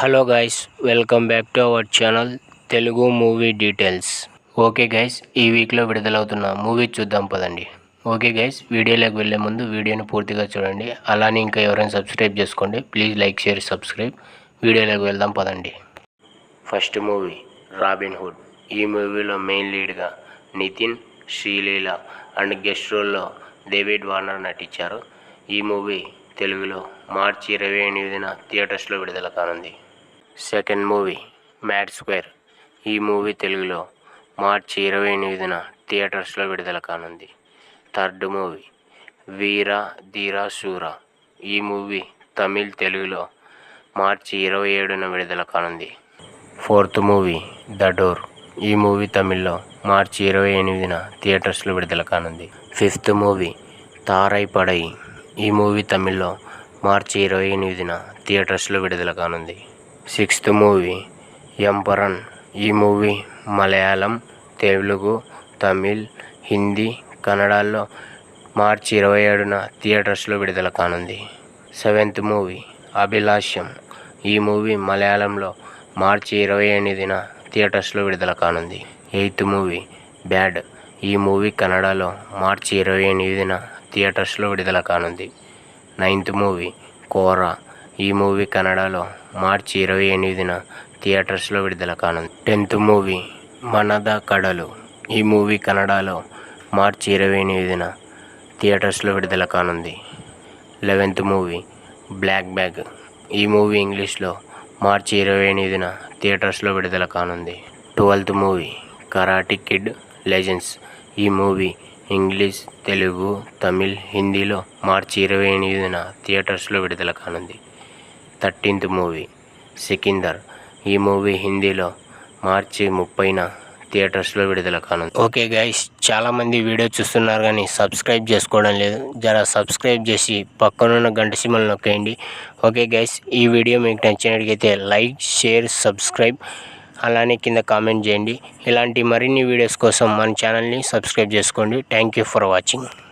Hello guys welcome back to our channel Telugu movie details okay guys ఈ వీక్లో విడుదలవుతున్న movie చూద్దాం పదండి. Okay guys వీడియోలోకి వెళ్ళే ముందు వీడియోని పూర్తిగా చూడండి. అలానే ఇంకా ఎవరైనా సబ్స్క్రైబ్ చేసుకోండి ప్లీజ్ లైక్ షేర్ సబ్స్క్రైబ్ వీడియోలోకి వెళ్దాం పదండి. ఫస్ట్ మూవీ రాబిన్ హుడ్ ఈ మూవీలో మెయిన్ లీడ్గా నితిన్ శ్రీలీల అండ్ గెస్ట్ రోల్లో డేవిడ్ వార్నర్ నటించారు. ఈ మూవీ తెలుగులో మార్చి ఇరవై ఎనిమిదిన థియేటర్స్లో విడుదల కానుంది. Second movie Mad Square. ఈ మూవీ తెలుగులో మార్చి ఇరవై ఎనిమిదిన థియేటర్స్లో విడుదల కానుంది. థర్డ్ మూవీ వీర ధీరా శూర ఈ మూవీ తమిళ్ తెలుగులో మార్చి ఇరవై ఏడున విడుదల కానుంది. Fourth movie The Door. ఈ మూవీ తమిళ్ళో మార్చి ఇరవై ఎనిమిదిన థియేటర్స్లో విడుదల కానుంది. Fifth movie Tharai Padai. ఈ మూవీ తమిళ్ళో మార్చి ఇరవై ఎనిమిదిన థియేటర్స్లో విడుదల కానుంది. సిక్స్త్ మూవీ ఎంపరన్ ఈ మూవీ మలయాళం తెలుగు తమిళ్ హిందీ కన్నడలో మార్చి ఇరవై ఏడున థియేటర్స్లో విడుదల కానుంది. సెవెంత్ మూవీ అభిలాష్యం ఈ మూవీ మలయాళంలో మార్చి ఇరవై ఎనిమిదిన థియేటర్స్లో విడుదల కానుంది. Eighth movie Bad. ఈ మూవీ కన్నడలో మార్చి ఇరవై ఎనిమిదిన థియేటర్స్లో విడుదల కానుంది. Ninth movie Kora. ఈ మూవీ కన్నడలో మార్చి ఇరవై ఎనిమిదిన థియేటర్స్లో విడుదల కానుంది. Tenth movie Manada Kadalu. ఈ మూవీ కన్నడలో మార్చి ఇరవై ఎనిమిదిన థియేటర్స్లో విడుదల కానుంది. Eleventh movie Black Bag. ఈ మూవీ ఇంగ్లీష్లో మార్చి ఇరవై ఎనిమిదిన థియేటర్స్లో విడుదల కానుంది. Twelfth movie Karate Kid Legends. ఈ మూవీ ఇంగ్లీష్ తెలుగు తమిళ్ హిందీలో మార్చి ఇరవై ఎనిమిదిన థియేటర్స్లో విడుదల కానుంది. Thirteenth movie Sikandar. ఈ మూవీ హిందీలో మార్చి ముప్పైన థియేటర్స్లో విడుదల కానుంది. ఓకే గైస్ చాలామంది వీడియో చూస్తున్నారు కానీ సబ్స్క్రైబ్ చేసుకోవడం లేదు. జర సబ్స్క్రైబ్ చేసి పక్కనున్న గంట సిమ్మలు నొక్కేయండి. ఓకే గైస్ ఈ వీడియో మీకు నచ్చినట్లయితే లైక్ షేర్ సబ్స్క్రైబ్ అలానే కింద కామెంట్ చేయండి. ఇలాంటి మరిన్ని వీడియోస్ కోసం మన ఛానల్ని సబ్స్క్రైబ్ చేసుకోండి. Thank you for watching